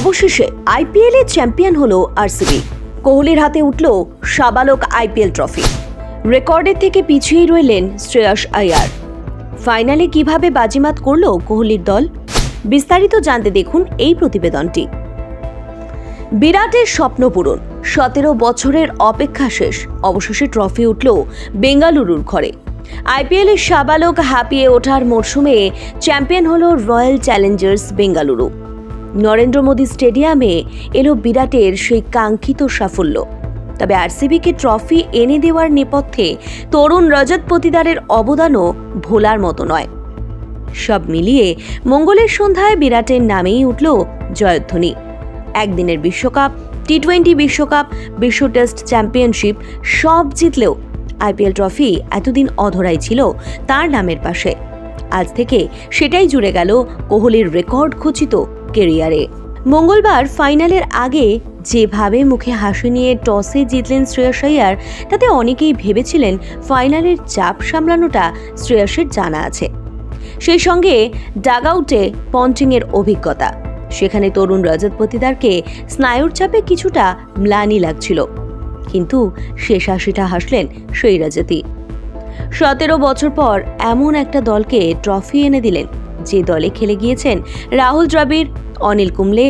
অবশেষে IPL champion হলো RCB. কোহলির হাতে উঠল সাবালক আইপিএল ট্রফি। রেকর্ডের থেকে পিছিয়ে রইলেন শ্রেয়স আয়ার। ফাইনালে কীভাবে বাজিমাত করল কোহলির দল? বিস্তারিত জানতে দেখুন এই প্রতিবেদনটি। বিরাটের স্বপ্ন পূরণ, সতেরো বছরের অপেক্ষা শেষ। অবশেষে ট্রফি উঠল বেঙ্গালুরুর ঘরে। আইপিএলের সাবালক হাঁপিয়ে ওঠার মরশুমে চ্যাম্পিয়ন হল রয়্যাল চ্যালেঞ্জার্স বেঙ্গালুরু। নরেন্দ্র মোদী স্টেডিয়ামে এলো বিরাটের সেই কাঙ্ক্ষিত সাফল্য। তবে আরসিবিকে ট্রফি এনে দেওয়ার নেপথ্যে তরুণ রজত পতিদারের অবদানও ভোলার মতো নয়। সব মিলিয়ে মঙ্গলের সন্ধ্যায় বিরাটের নামেই উঠল জয়ধ্বনি। একদিনের বিশ্বকাপ টি টোয়েন্টি বিশ্বকাপ, বিশ্ব টেস্ট চ্যাম্পিয়নশিপ সব জিতলেও আইপিএল ট্রফি এতদিন অধরাই ছিল তার নামের পাশে। আজ থেকে সেটাই জুড়ে গেল কোহলির রেকর্ড খচিত কেরিয়ারে। মঙ্গলবার ফাইনালের আগে যেভাবে মুখে হাসি নিয়ে টসে জিতলেন শ্রেয়স আইয়ার তাতে অনেকেই ভেবেছিলেন ফাইনালের চাপ সামলানোটা শ্রেয়সের জানা আছে। সেই সঙ্গে ডাগআউটে পন্টিংয়ের অভিজ্ঞতা। সেখানে তরুণ রজত পতিদারকে স্নায়ুর চাপে কিছুটা ম্লানি লাগছিল। কিন্তু শেষ হাসিটা হাসলেন সেই রজতই। সতেরো বছর পর এমন একটা দলকে ট্রফি এনে দিলেন যে দলে খেলে গিয়েছেন Rahul Dravid Anil Kumble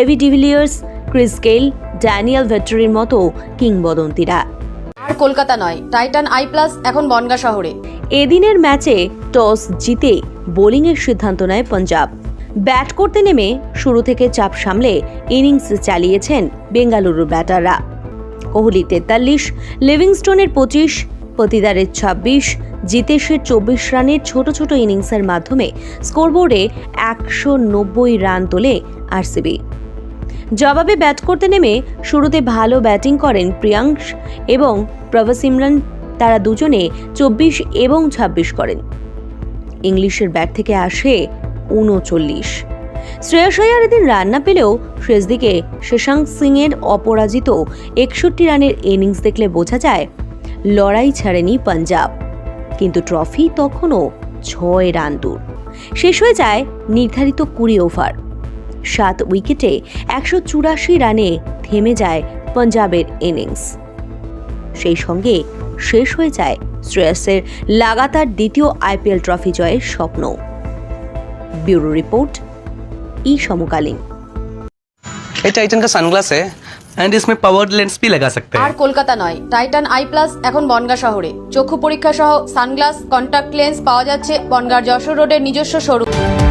AB de Villiers Chris Gayle Daniel ভেট্টরির মতো কিংবদন্তিরা। আর কলকাতা নয় টাইটান আই প্লাস এখন বনগা শহরে। এদিনের ম্যাচে টস জিতে বোলিংয়ের সিদ্ধান্ত নেয় পাঞ্জাব। ব্যাট করতে নেমে শুরু থেকে চাপ সামলে ইনিংস চালিয়েছেন বেঙ্গালুরু ব্যাটাররা। কোহলি তেতাল্লিশ লিভিংস্টোনের পঁচিশ পতিদারের ছাব্বিশ জিতেশের চব্বিশ রানের ছোট ছোট ইনিংসের মাধ্যমে স্কোরবোর্ডে একশো নব্বই রান তোলে আরসিবি। জবাবে ব্যাট করতে নেমে শুরুতে ভালো ব্যাটিং করেন প্রিয়াংশ এবং প্রভসিমরন তারা দুজনে চব্বিশ এবং ছাব্বিশ করেন। ইংলিশের ব্যাট থেকে আসে উনচল্লিশ। শ্রেয়স আয়ার এদিন রান না পেলেও শেষ দিকে সিং এর অপরাজিত একষট্টি রানের ইনিংস দেখলে বোঝা যায় লড়াই ছাড়েনি পাঞ্জাব। কিন্তু ট্রফি তখনও ছয় রান দূর। শেষ হয়ে যায় নির্ধারিত কুড়ি ওভার সাত উইকেটে একশো চুরাশি রানে থেমে যায় পাঞ্জাবের ইনিংস সেই সঙ্গে শেষ হয়ে যায় শ্রেয়াসের লাগাতার দ্বিতীয় আইপিএল ট্রফি জয়ের স্বপ্ন ব্যুরো রিপোর্ট, ই সমকালীন। ये टाइटन का सनग्लास है एंड इसमें पावर्ड लेंस भी लगा सकते আর हैं কলকাতা নয় টাইটান আই প্লাস এখন বনগা শহরে চক্ষু পরীক্ষা সহ সানগ্লাস কন্টাক্ট লেন্স পাওয়া যাচ্ছে বনগার যশোর রোডের নিজস্ব শোরুম